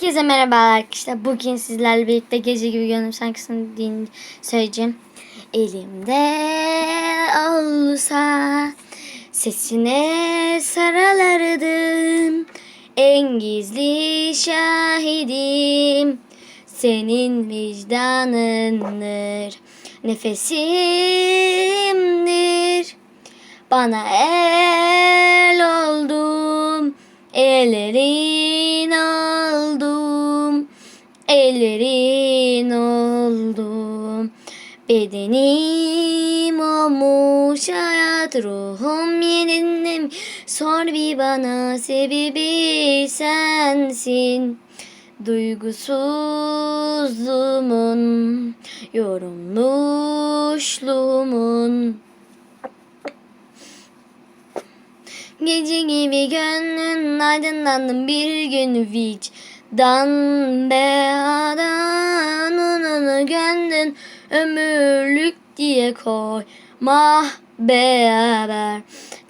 Herkese merhabalar arkadaşlar. Bugün sizlerle birlikte gece gibi gönlüm şarkısını din söyleyeceğim. Elimde olsa sesine sarılırdım. En gizli şahidim senin vicdanındır. Nefesimdir. Bana el oldum, ellerin oldum, ellerin oldum. Bedenim olmuş hayat, ruhum yerinde mi? Sor bir bana sebebi sensin. Duygusuzluğumun, yorulmuşluğumun. Gece gibi gönlün aydınlandım bir gün vicdan beadan onu gönlün ömürlük diye koyma beraber.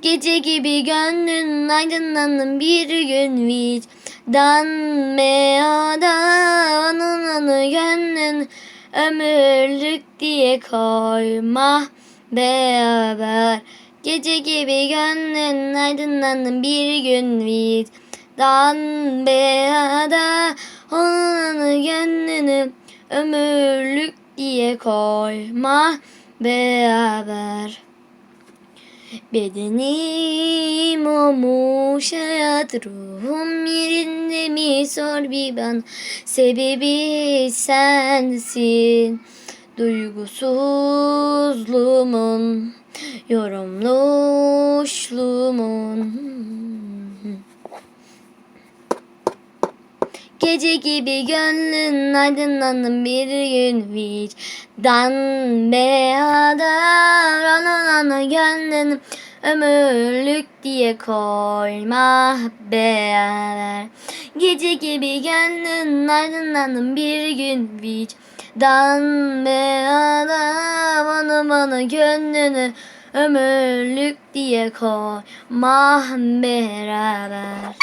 Gece gibi gönlün aydınlandım bir gün vicdan beadan onu gönlün ömürlük diye koyma beraber. Gece gibi gönlün aydınlandım bir gün vicdan beyada onun gönlünü ömürlük diye koyma beraber. Bedenim olmuş hayat ruhum yerinde mi? Sor bir bana. Sebebi sensin. Duygusuzluğumun yorumluşluğumun Gece gibi gönlün aydınlandım bir gün vicdan beyadar Ananana gönlün ömürlük diye koyma beraber Gece gibi gönlün aydınlandım bir gün vicdan beyadar bana gönlünü ömürlük diye koyma beraber